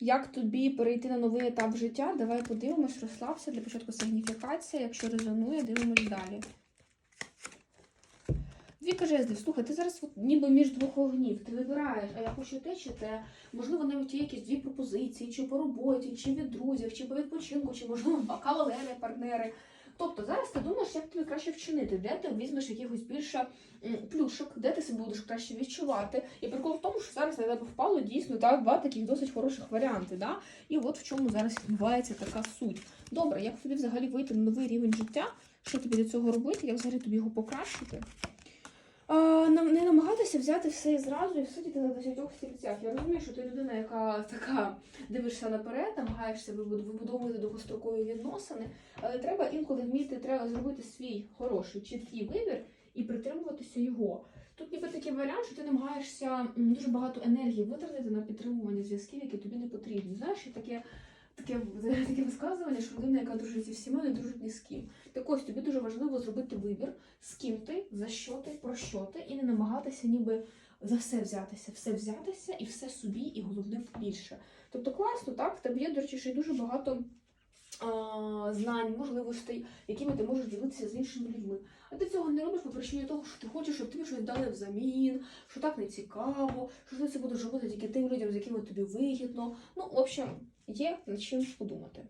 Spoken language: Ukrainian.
Як тобі перейти на новий етап життя? Давай подивимось, розслабся. Для початку сигніфікація. Якщо резонує, дивимось далі. Дві жезлів, слухай, ти зараз от ніби між двох вогнів. Ти вибираєш, а я хочу те чи те. Можливо, навіть є якісь дві пропозиції, чи по роботі, чи від друзів, чи по відпочинку, чи можливо кавалери, партнери. Тобто зараз ти думаєш, як тобі краще вчинити, де ти візьмеш якихось більше плюшок, де ти себе будеш краще відчувати. І прикол в тому, що зараз на тебе впало дійсно так два таких досить хороших варіанти. Да? І от в чому зараз відбувається така суть. Добре, як тобі взагалі вийти на новий рівень життя? Що тобі для цього робити? Як взагалі тобі його покращити? Не намагатися взяти все і зразу і сидіти на десятьох стільцях. Я розумію, що ти людина, яка така дивишся наперед, намагаєшся вибудовувати довгострокові відносини, але треба інколи вміти треба зробити свій хороший, чіткий вибір і притримуватися його. Тут ніби такий варіант, що ти намагаєшся дуже багато енергії витратити на підтримування зв'язків, які тобі не потрібні. Знаєш, таке. Таке, таке висказування, що людина, яка дружить зі всіма, не дружить ні з ким. Так ось тобі дуже важливо зробити вибір, з ким ти, за що ти, про що ти, і не намагатися ніби за все взятися, все взятися і все собі, і головне більше. Тобто класно, так? В тебе є, до речі, ще й дуже багато знань, можливостей, якими ти можеш ділитися з іншими людьми. А ти цього не робиш по причині того, що ти хочеш, щоб тобі щось дали взамін, що так не цікаво, що ти це будеш робити тільки тим людям, з якими тобі вигідно. Ну, в общем, є над чим подумати.